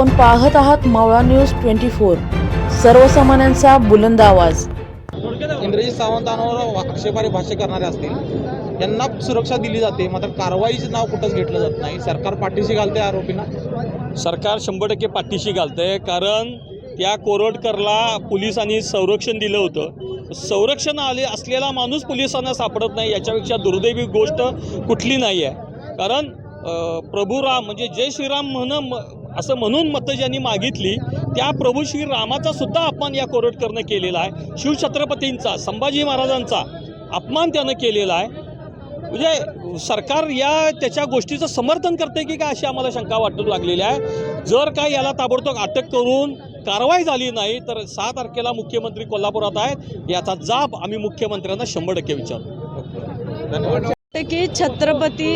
आपण पाहत आहात मावळा न्यूज ट्वेंटी फोर. सर्वसामान्यांचा बुलंद आवाज. इंद्रजित सावंतांवर आक्षेपारी भाष्य करणारे असतील यांना सुरक्षा दिली जाते मात्र कारवाईचं नाव कुठंच घेतलं जात नाही. सरकार पाठीशी घालते आरोपींना? सरकार शंभर टक्के पाठीशी घालतंय कारण त्या कोरटकरला पोलिसांनी संरक्षण दिलं होतं. संरक्षण आले असलेला माणूस पोलिसांना सापडत नाही याच्यापेक्षा दुर्दैवी गोष्ट कुठली नाही आहे कारण अ, प्रभू राम म्हणजे जय श्रीराम म्हण म- असं म्हणून मतं ज्यांनी मागितली त्या प्रभू श्रीरामाचा सुद्धा अपमान या कोरटकरनं केलेला आहे. शिवछत्रपतींचा संभाजी महाराजांचा अपमान त्यानं केलेला आहे. म्हणजे सरकार या त्याच्या गोष्टीचं समर्थन करते की काय अशी आम्हाला शंका वाटू लागलेली आहे. जर काय याला ताबडतोब अटक करून कारवाई झाली नाही तर सहा तारखेला मुख्यमंत्री कोल्हापुरात आहेत. याचा जाब आम्ही मुख्यमंत्र्यांना शंभर टक्के विचारतो. धन्यवाद. की छत्रपती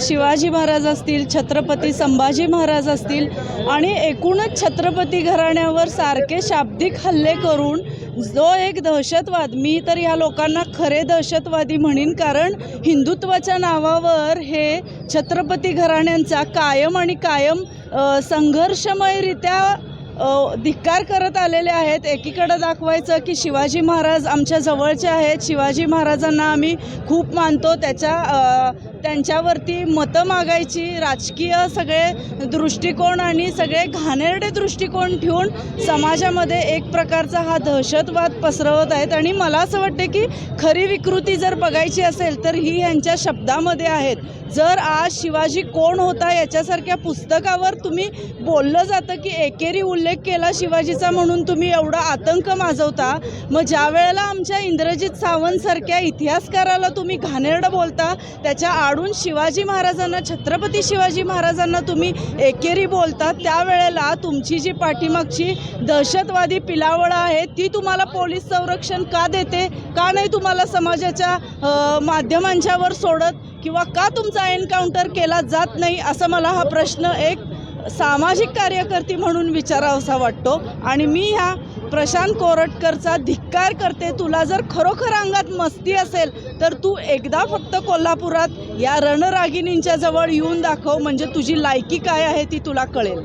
शिवाजी महाराज असतील छत्रपती संभाजी महाराज असतील आणि एकूणच छत्रपती घराण्यावर सारखे शाब्दिक हल्ले करून जो एक दहशतवाद मी तर या लोकांना खरे दहशतवादी म्हणेन कारण हिंदुत्वाच्या नावावर हे छत्रपती घराण्यांचा कायम आणि कायम संघर्षमयरित्या धिक्कार करत आलेले आहेत. एकीकडे दाखवायचं की शिवाजी महाराज आमच्या जवळचे आहेत. शिवाजी महाराजांना आम्ही खूप मानतो. त्याच्या त्यांच्यावरती मतं मागायची राजकीय सगळे दृष्टिकोन आणि सगळे घाणेरडे दृष्टिकोन ठेवून समाजामध्ये एक प्रकारचा हा दहशतवाद पसरवत आहेत. आणि मला असं वाटते की खरी विकृती जर बघायची असेल तर ही यांच्या शब्दामध्ये आहेत. जर आज शिवाजी कोण होता याच्यासारख्या पुस्तकावर तुम्ही बोललं जातं की एकेरी उल्लेख केला शिवाजीचा म्हणून तुम्ही एवढा आतंक माजवता. मग ज्या वेळेला आमच्या इंद्रजित सावंतसारख्या इतिहासकाराला तुम्ही घाणेरडं बोलता त्याच्या आडून शिवाजी महाराजांना छत्रपती शिवाजी महाराजांना तुम्ही एकेरी बोलता त्यावेळेला तुमची जी पाठीमागची दहशतवादी पिलावळं आहे ती तुम्हाला पोलीस संरक्षण का देते? का नाही तुम्हाला समाजाच्या माध्यमांच्यावर सोडत? किंवा का तुमचा एन्काउंटर केला जात नाही असं मला हा प्रश्न एक सामाजिक कार्यकर्ती म्हणून विचारावासा वाटतो. आणि मी ह्या प्रशांत कोरटकरचा धिक्कार करते तुला जर खरोखर अंगात मस्ती असेल तर तू एकदा फक्त कोल्हापुरात या रणरागिणींच्या जवळ येऊन दाखव म्हणजे तुझी लायकी काय आहे ती तुला कळेल.